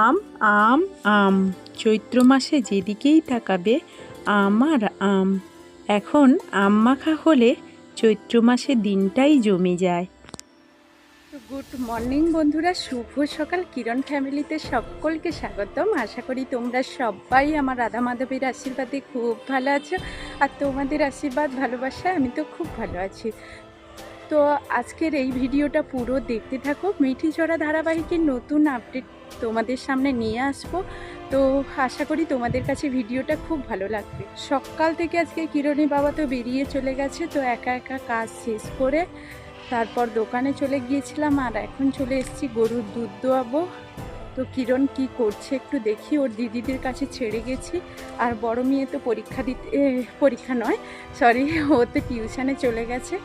আম আম আম। চৈত্র মাসে যেদিকেই তাকাবে, আম আর আম। এখন আম মাখা হলে চৈত্র মাসে দিনটাই জমে যায়। গুড মর্নিং বন্ধুরা, শুভ সকাল। কিরণ ফ্যামিলিতে সকলকে স্বাগতম। আশা করি তোমরা সবাই আমার রাধা মাধবের আশীর্বাদে খুব ভালো আছো। আর তোমাদের আশীর্বাদ, ভালোবাসায় আমি তো খুব ভালো আছি। তো আজকের এই ভিডিওটা পুরো দেখতে থাকো। মিঠি চড়া ধারাবাহিকের নতুন আপডেট তোমাদের সামনে নিয়ে আসব। তো আশা করি তোমাদের কাছে ভিডিওটা খুব ভালো লাগবে। সকাল থেকে আজকে কিরণী বাবা তো বেরিয়ে চলে গেছে, তো একা একা কাজ শেষ করে তারপর দোকানে চলে গিয়েছিলাম আর এখন চলে এসেছি গরুর দুধ দোয়াবো। তো কিরণ কি করছে একটু দেখি, ওর দিদিদের কাছে ছেড়ে গেছি। আর বড় মেয়ে তো পরীক্ষা দিতে পরীক্ষা নয় সরি ও তো টিউশনে চলে গেছে।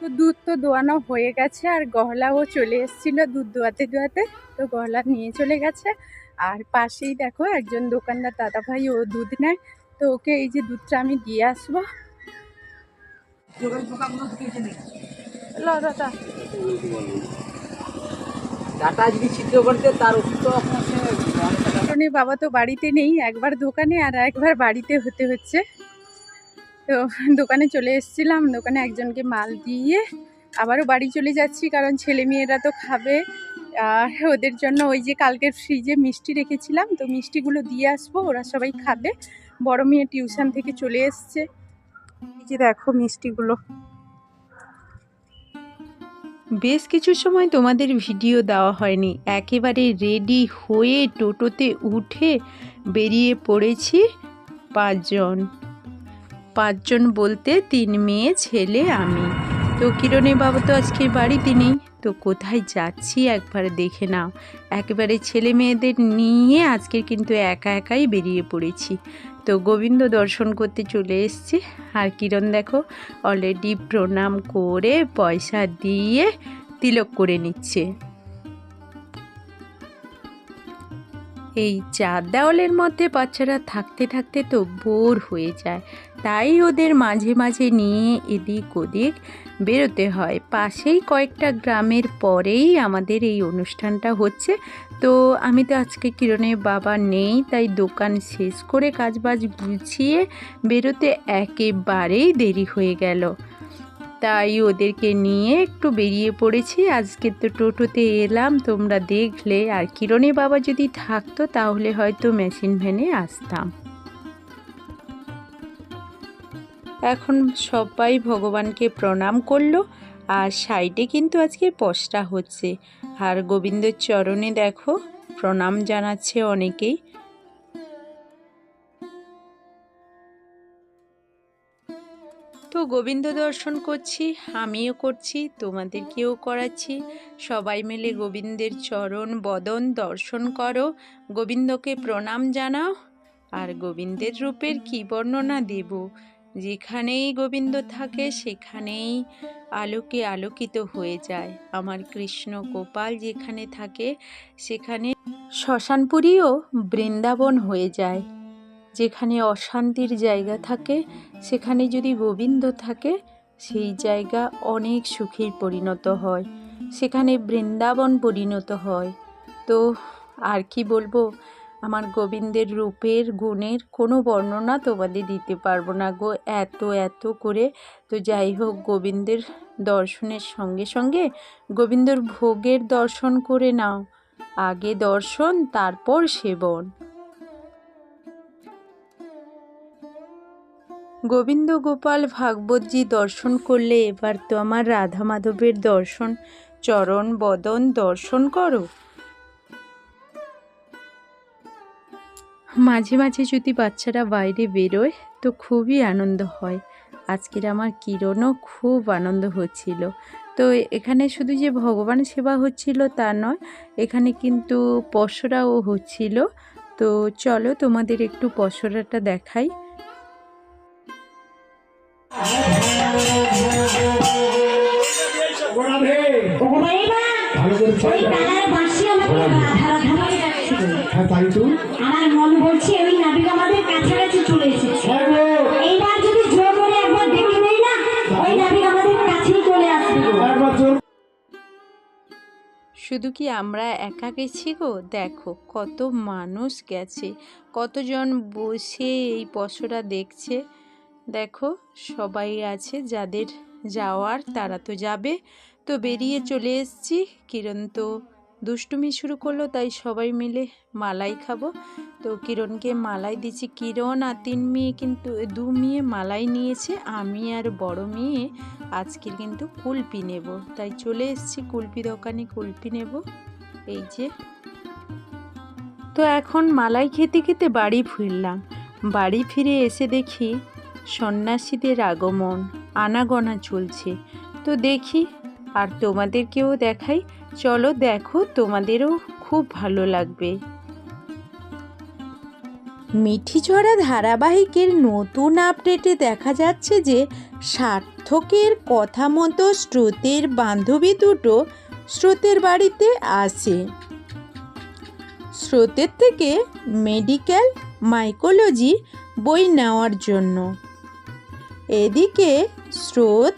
তো দুধ তো দোয়ানো হয়ে গেছে আর গহলাও চলে এসেছিল দুধ দোয়াতে দোয়াতে। তো গহলা নিয়ে চলে গেছে। আর পাশেই দেখো একজন দোকানদার দাদা ভাই ও দুধ নেয়। তো ওকে এই যে দুধটা আমি দিয়ে আসব। বাবা তো বাড়িতে নেই একবার দোকানে আর একবার বাড়িতে হতে হচ্ছে। তো দোকানে চলে এসেছিলাম, দোকানে একজনকে মাল দিয়ে আবারও বাড়ি চলে যাচ্ছি, কারণ ছেলে মেয়েরা তো খাবে। আর ওদের জন্য ওই যে কালকের ফ্রিজে মিষ্টি রেখেছিলাম, তো মিষ্টিগুলো দিয়ে আসব, ওরা সবাই খাবে। বড় মেয়ে টিউশন থেকে চলে এসছে। এই যে দেখো মিষ্টিগুলো। বেশ কিছু সময় তোমাদের ভিডিও দেওয়া হয়নি। একেবারে রেডি হয়ে টোটোতে উঠে বেরিয়ে পড়েছি পাঁচজন। পাঁচজন বলতে তিন মেয়ে, ছেলে, আমি। তো কিরণের বাবা তো আজকে বাড়িতে নেই। তো কোথায় যাচ্ছি একবার দেখে নাও। একেবারে ছেলে মেয়েদের নিয়ে আজকে কিন্তু একা একাই বেরিয়ে পড়েছি। তো গোবিন্দ দর্শন করতে চলে এসেছি। আর কিরণ দেখো অলরেডি প্রণাম করে পয়সা দিয়ে তিলক করে নিচ্ছে। এই চার দেওয়ালের মধ্যে বাচ্চারা থাকতে থাকতে তো বোর হয়ে যায়। তাই ওদের মাঝে মাঝে নিয়ে এদিক ওদিক বেরোতে হয়। পাশেই কয়েকটা গ্রামের পরেই আমাদের এই অনুষ্ঠানটা হচ্ছে। তো আমি তো আজকে কিরণের বাবা নেই, তাই দোকান শেষ করে কাজবাজ গুছিয়ে বেরোতে একেবারেই দেরি হয়ে গেল। তাই ওদেরকে নিয়ে একটু বেরিয়ে পড়েছি। আজকে তো টোটোতে এলাম, তোমরা দেখলে। আর কিরণে বাবা যদি থাকতো, তাহলে হয়তো মেশিন ভ্যানে আসতাম। এখন সবাই ভগবানকে প্রণাম করল, আর সাইডে কিন্তু আজকে পশরা হচ্ছে। আর গোবিন্দের চরণে দেখো, প্রণাম জানাচ্ছে অনেকেই। তো গোবিন্দ দর্শন করছি, আমিও করছি তোমাদেরকেও করাচ্ছি। সবাই মিলে গোবিন্দের চরণ বদন দর্শন করো, গোবিন্দকে প্রণাম জানাও, আর গোবিন্দের রূপের কী বর্ণনা দেব? যেখানেই গোবিন্দ থাকে, সেখানেই আলোকে আলোকিত হয়ে যায়। আমার কৃষ্ণ গোপাল যেখানে থাকে, সেখানে শ্মশানপুরীও বৃন্দাবন হয়ে যায়। যেখানে অশান্তির জায়গা থাকে, সেখানে যদি গোবিন্দ থাকে, সেই জায়গা অনেক সুখের পরিণত হয়। সেখানে বৃন্দাবন পরিণত হয়। তো আর কি বলব, আমার গোবিন্দের রূপের, গুণের কোনো বর্ণনা তোমাদের দিতে পারব না গো, এত এত করে। তো যাই হোক, গোবিন্দের দর্শনের সঙ্গে সঙ্গে গোবিন্দর ভোগের দর্শন করে নাও। আগে দর্শন, তারপর সেবন। গোবিন্দ গোপাল ভাগবতজি দর্শন করলে এবার তো আমার রাধা মাধবের দর্শন। চরণ বদন দর্শন করো। মাঝে মাঝে যদি বাচ্চারা বাইরে বেরোয়, তো খুবই আনন্দ হয়। আজকের আমার কিরণও খুব আনন্দ হচ্ছিল। তো এখানে শুধু যে ভগবান সেবা হচ্ছিল তা নয়, এখানে কিন্তু পশরাও হচ্ছিল। তো চলো তোমাদের একটু পশরাটা দেখাই। ওই তালার বাঁশি আমাকে ধারা ধারা যাচ্ছিল হ্যাঁ তাই তো। আমার মন বলছে ওই নাবিক আমাদের কাছাকাছি চলে এসেছে। এইবার যদি জোর করে একবার দেখে নেই না ওই নাবিক আমাদের কাছেই চলে আসবে। একবার জোর শুধু কি আমরা একা গেছি গো? দেখো কত মানুষ গেছে। কতজন বসে এই পশরা দেখছে। দেখো সবাই আছে যাদের যাওয়ার তারা তো যাবে। তো বেরিয়ে চলে এসেছি। কিরণ তো দুষ্টুমি শুরু করল তাই সবাই মিলে মালাই খাব। তো কিরণকে মালাই দিচ্ছি কিরণ আর তিন মেয়ে কিন্তু দু মেয়ে মালাই নিয়েছে আমি আর বড় মেয়ে আজকের কিন্তু কুলপি নেব। তাই চলে এসেছি কুলপি দোকানে কুলপি নেব। এই যে। তো এখন মালাই খেতে খেতে বাড়ি ফিরলাম। বাড়ি ফিরে এসে দেখি সন্ন্যাসীদের আগমন আনাগোনা চলছে। তো দেখি আর তোমাদেরকেও দেখাই। চলো দেখো, তোমাদেরও খুব ভালো লাগবে। মিঠিঝরা ধারাবাহিকের নতুন আপডেটে দেখা যাচ্ছে যে সার্থকের কথা মতো স্রোতের বান্ধবী দুটো স্রোতের বাড়িতে আসে স্রোতের থেকে মেডিকেল, মাইকোলজি বই নেওয়ার জন্য। এদিকে স্রোত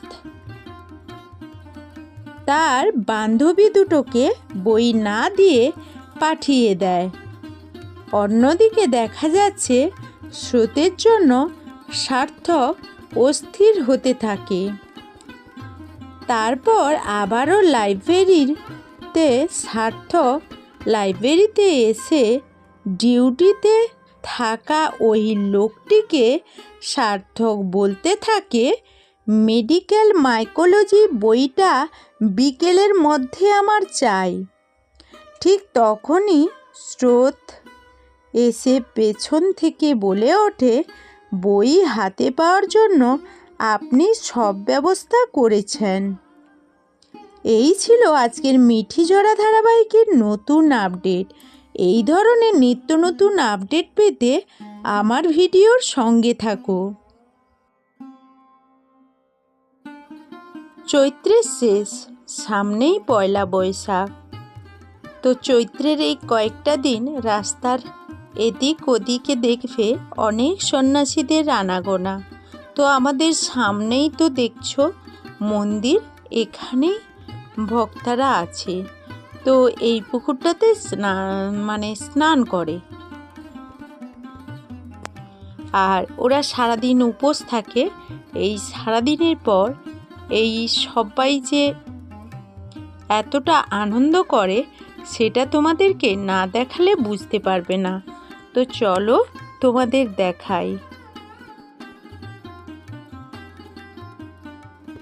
তার বান্ধবী দুটোকে বই না দিয়ে পাঠিয়ে দেয়। অন্যদিকে দেখা যাচ্ছে স্রোতের জন্য সার্থক অস্থির হতে থাকে। তারপর আবারও লাইব্রেরিতে সার্থক লাইব্রেরিতে এসে ডিউটিতে থাকা ওই লোকটিকে সার্থক বলতে থাকে মেডিকেল মাইকোলজি বইটা বিকেলের মধ্যে আমার চাই। ঠিক তখনই স্রোত এসে পেছন থেকে বলে ওঠে, বই হাতে পাওয়ার জন্য আপনি সব ব্যবস্থা করেছেন। এই ছিল আজকের মিঠি জড়া ধারাবাহিকের নতুন আপডেট। এই ধরনের নিত্য নতুন আপডেট পেতে আমার ভিডিওর সঙ্গে থাকো। চৈত্রের শেষ, সামনেই পয়লা বৈশাখ। তো চৈত্রের এই কয়েকটা দিন রাস্তার এদিক ওদিকে দেখবে অনেক সন্ন্যাসীদের আনাগোনা। তো আমাদের সামনেই তো দেখছ মন্দির, এখানেই ভক্তরা আছে। তো এই পুকুরটাতে স্নান মানে স্নান করে। আর ওরা সারাদিন উপোস থাকে। এই সারাদিনের পর এই সবাই যে এতটা আনন্দ করে, সেটা তোমাদেরকে না দেখালে বুঝতে পারবে না। তো চলো তোমাদের দেখাই।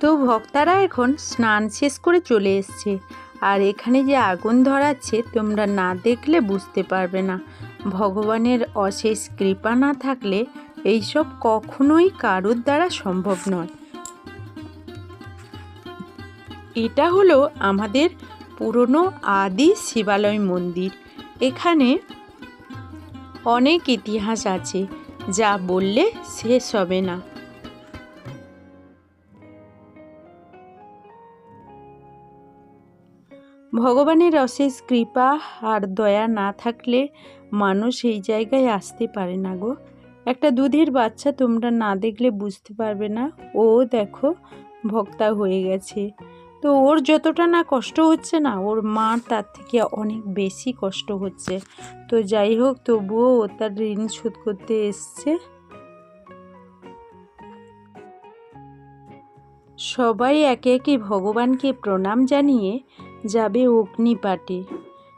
তো ভক্তারা এখন স্নান শেষ করে চলে এসছে। আর এখানে যে আগুন ধরাচ্ছে, তোমরা না দেখলে বুঝতে পারবে না। ভগবানের অশেষ কৃপা না থাকলে এইসব কখনোই কারোর দ্বারা সম্ভব নয়। এটা হলো আমাদের পুরনো আদি শিবালয় মন্দির। এখানে অনেক ইতিহাস আছে, যা বললে শেষ হবে না। ভগবানের অশেষ কৃপা আর দয়া না থাকলে মানুষ এই জায়গায় আসতে পারে না গো। একটা দুধের বাচ্চা তোমরা না দেখলে বুঝতে পারবে না। ও দেখো, ভক্তা হয়ে গেছে। তো ওর যতটা না কষ্ট হচ্ছে না, ওর মা তার থেকে অনেক বেশি কষ্ট হচ্ছে। তো যাই হোক, তবুও ও তার ঋণ শোধ করতে এসছে। সবাই একে একে ভগবানকে প্রণাম জানিয়ে যাবে অগ্নিপাটে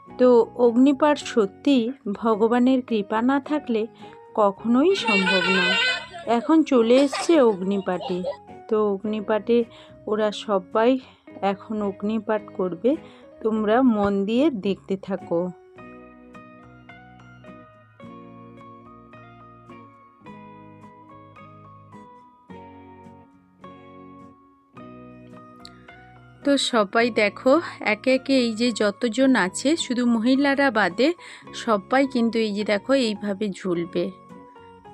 তো অগ্নিপাট সত্যি ভগবানের কৃপা না থাকলে কখনোই সম্ভব নয় এখন চলে এসছে অগ্নিপাটে তো অগ্নিপাটে ওরা সবাই এখন অগ্নিপাট করবে, তোমরা মন দিয়ে দেখতে থাকো। তো সবাই দেখো, একে একে এই যে যতজন আছে, শুধু মহিলারা বাদে সবাই কিন্তু এই যে দেখো এইভাবে ঝুলবে।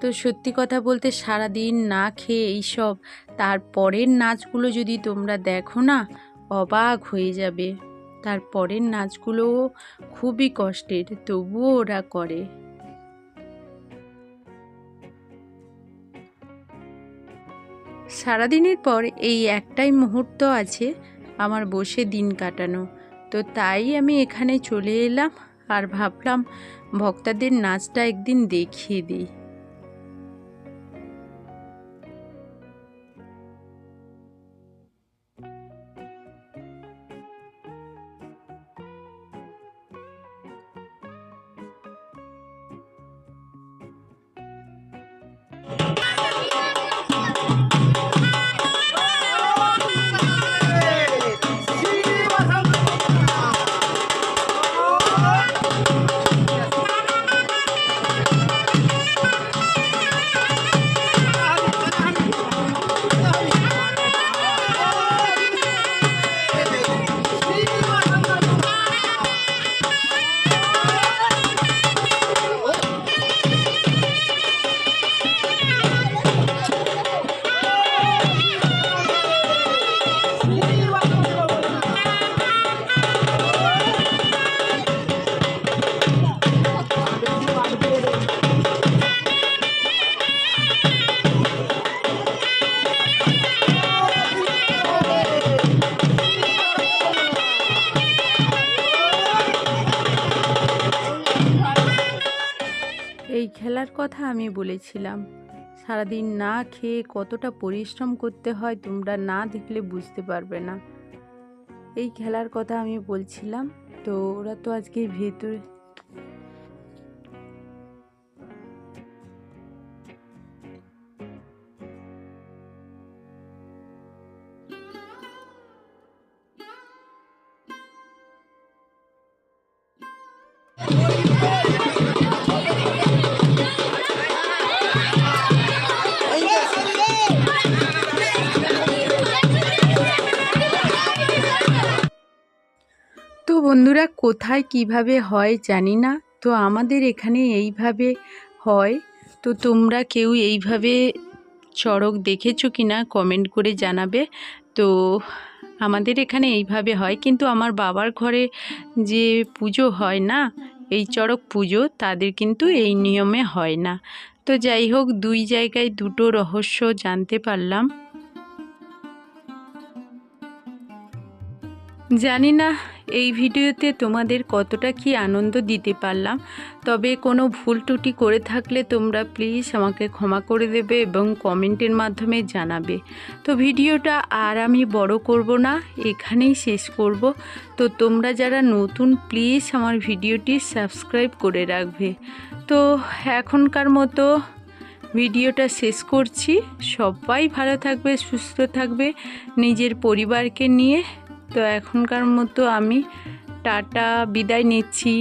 তো সত্যি কথা বলতে সারাদিন না খেয়ে এইসব, তারপরের নাচগুলো যদি তোমরা দেখো না অবাক হয়ে যাবে। তারপরের নাচগুলোও খুবই কষ্টের, তবুও ওরা করে। সারাদিনের পর এই একটাই মুহূর্ত আছে আমার বসে দিন কাটানো। তো তাই আমি এখানে চলে এলাম আর ভাবলাম ভক্তাদের নাচটা একদিন দেখিয়ে দিই। এই খেলার কথা আমি বলেছিলাম। সারাদিন না খেয়ে কতটা পরিশ্রম করতে হয় তোমরা না দেখলে বুঝতে পারবে না। এই খেলার কথা আমি বলছিলাম, তো ওরা তো আজকে ভেতরে তো বন্ধুরা, কোথায় কীভাবে হয় জানি না। তো আমাদের এখানে এইভাবে হয়। তো তোমরা কেউ এইভাবে চড়ক দেখেছ কি না কমেন্ট করে জানাবে। তো আমাদের এখানে এইভাবে হয়। কিন্তু আমার বাবার ঘরে যে পুজো হয় না, এই চড়ক পুজো, তাদের কিন্তু এই নিয়মে হয় না। তো যাই হোক, দুই জায়গায় দুটো রহস্য জানতে পারলাম। জানি না এই ভিডিওতে তোমাদের কতটা কি আনন্দ দিতে পারলাম, তবে কোনো ভুল ত্রুটি করে থাকলে তোমরা প্লিজ আমাকে ক্ষমা করে দেবে এবং কমেন্টের মাধ্যমে জানাবে। তো ভিডিওটা আর আমি বড় করব না, এখানেই শেষ করব। তো তোমরা যারা নতুন প্লিজ আমার ভিডিওটি সাবস্ক্রাইব করে রাখবে। তো এখনকার মতো ভিডিওটা শেষ করছি। সবাই ভালো থাকবে, সুস্থ থাকবে, নিজের পরিবারকে নিয়ে। তো এখনকার মতো আমি টাটা বিদায় নিচ্ছি।